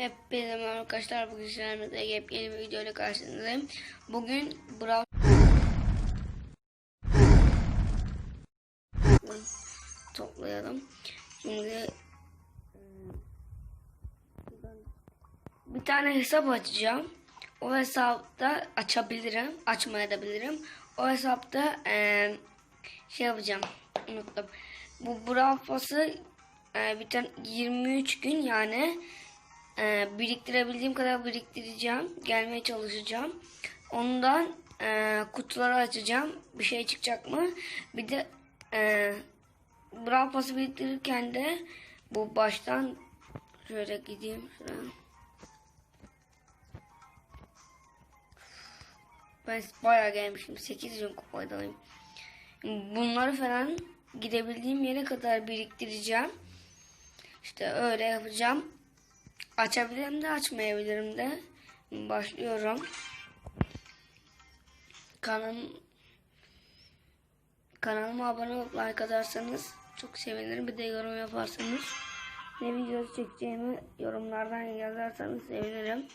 Hepinize merhaba arkadaşlar. Bugün sizlerle yepyeni bir video ile karşınızdayım. Bugün Brawl toplayalım. Şimdi bir tane hesap açacağım. O hesapta açabilirim, açmaya da bilirim. O hesapta e, şey yapacağım. Unuttum. Bu Brawl Pass'ı e, bir tane 23 gün yani e, biriktirebildiğim kadar biriktireceğim. Gelmeye çalışacağım. Ondan e, kutuları açacağım. Bir şey çıkacak mı? Bir de e, Brawl Pass'ı biriktirirken de bu baştan şöyle gideyim şuraya. Ben bayağı gelmişim. 8 bin kupaydayım. Bunları falan gidebildiğim yere kadar biriktireceğim. İşte öyle yapacağım. Açabilirim de açmayabilirim de. Başlıyorum. Kanalım kanalıma abone olup like atarsanız çok sevinirim. Bir de yorum yaparsanız ne videosu çekeceğimi yorumlardan yazarsanız sevinirim.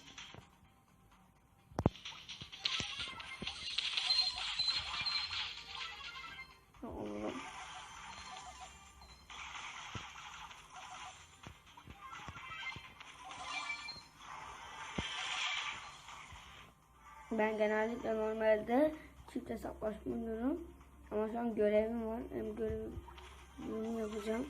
Ben genellikle normalde çift hesaplaşmıyorum. Ama şu an görevim var. Hem görevimi yapacağım.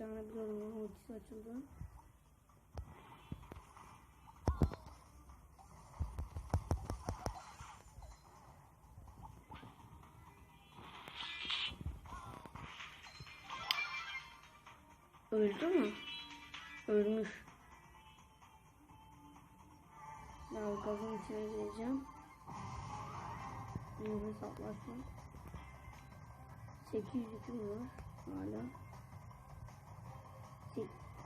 Atacağını biliyorum ama ultisi açıldı. Öldü mü? Ölmüş. Ben gazın içine gireceğim. Yine hesaplaşma. 800 yüküm var hala.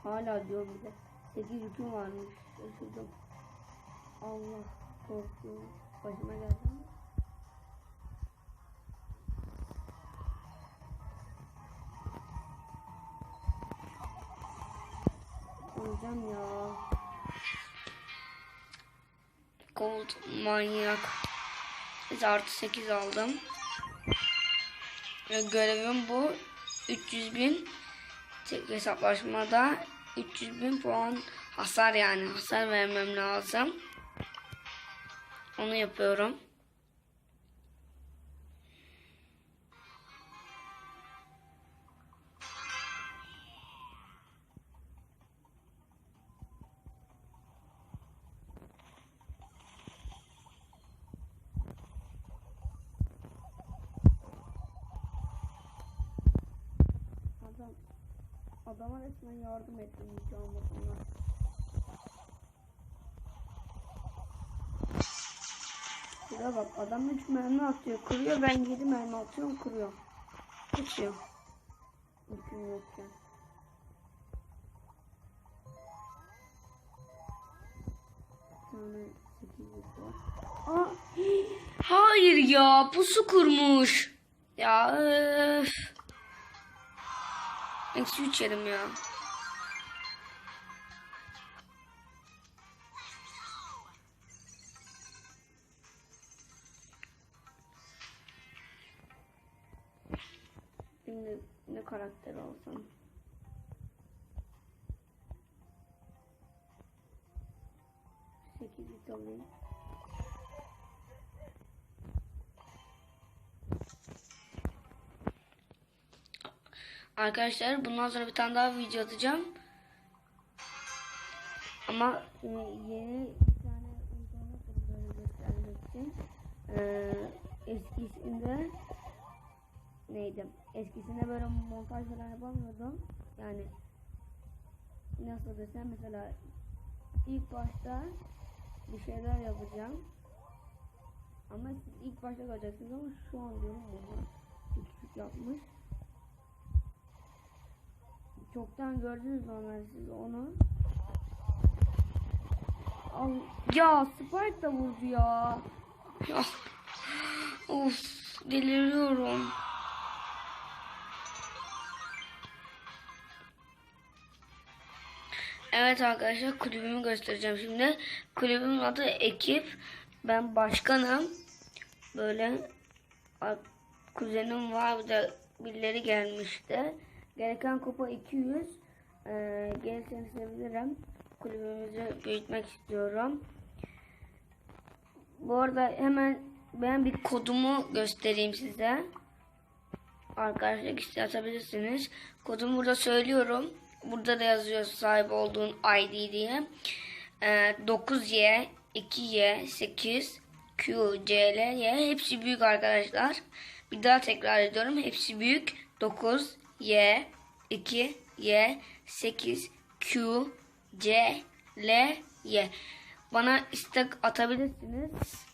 Hala diyor bir de. 8 yüküm varmış. Şaşırdım. Allah korkuyorum. Başıma geldi ama. Öleceğim ya. Gold manyak. Biz artı 8 aldım. Görevim bu. 300 bin tek hesaplaşmada 300 bin puan hasar yani hasar vermem lazım. Onu yapıyorum. Adama resmen yardım ettim hiç olmasınlar. Şuraya bak adam 3 mermi atıyor kırıyor ben 7 mermi atıyorum kırıyor. Kaçıyor. Mümkün yokken. Tane 8 var. Aa, hayır ya pusu kurmuş. Ya öf. Eksi 3 yedim ya. Şimdi ne karakter alsam? Sekiz alayım. Arkadaşlar bundan sonra bir tane daha video atacağım. Ama yeni bir tane uygulama kuruluyor göstermek için. Ee, eskisinde neydi? Eskisinde böyle montaj falan yapamıyordum. Yani nasıl desem mesela ilk başta bir şeyler yapacağım. Ama siz ilk başta göreceksiniz ama şu an diyorum bunu küçük yapmış. Çoktan gördünüz onları siz onu. Al, ya Spike da vurdu ya. Ya. Of deliriyorum. Evet arkadaşlar kulübümü göstereceğim şimdi. Kulübümün adı Ekip. Ben başkanım. Böyle kuzenim var bir de birileri gelmişti. Gereken kupa 200. Ee, gelirseniz sevinirim. Kulübümüzü büyütmek istiyorum. Bu arada hemen ben bir kodumu göstereyim size. Arkadaşlar işte atabilirsiniz. Kodumu burada söylüyorum. Burada da yazıyor sahip olduğun ID diye. Ee, 9Y, 2Y, 8, Q, C, L, Y. Hepsi büyük arkadaşlar. Bir daha tekrar ediyorum. Hepsi büyük. 9, Y, 2, Y, 8, Q, C, L, Y. Bana istek atabilirsiniz.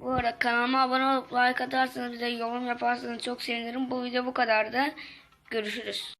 Bu arada kanalıma abone olup like atarsanız bir de yorum yaparsanız çok sevinirim. Bu video bu kadardı. Görüşürüz.